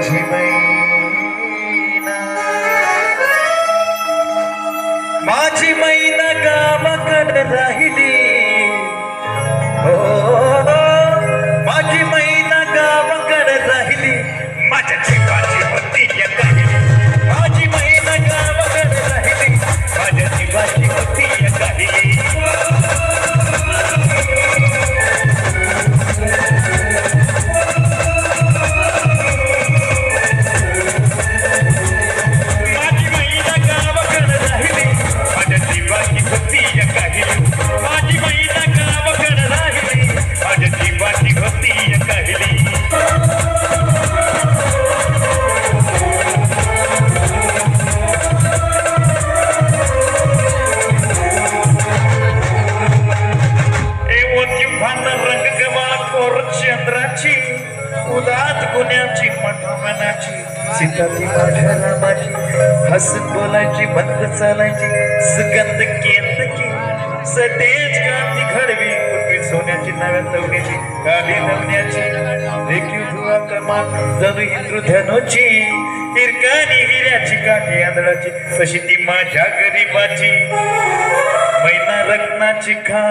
माझी मैना माझी मैना काम राहिली. ओती भांडण रंग गवा कोर चंद्राची उदात गुन्ह्याची मनाची सीता ती माझ्या रामाची हसत बोलायची बंद चालायची सुगंध केंदकी सतेज कांती घडवी कुठली सोन्याची नव्या तवण्याची काली नवण्याची देखील धुवा कमान जणू इंद्रधनुची हिरकानी हिऱ्याची काठी आंधळाची तशी ती माझ्या गरीबाची मैना रत्नाची खा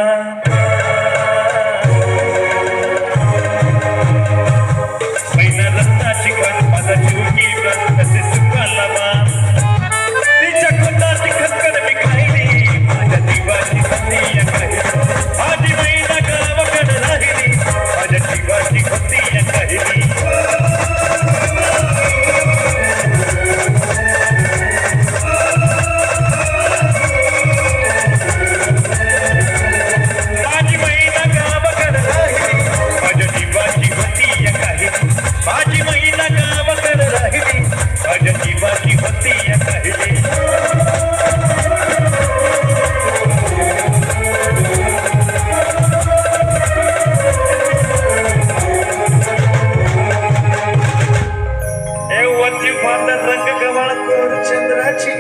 चंद्राची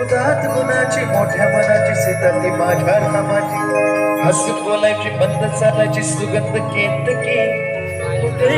उदात गुणाची मोठ्या मनाची सीताची माझ्या नामाची. हसत बोलायची बंद चालायची सुगंध केंद्र की कुठे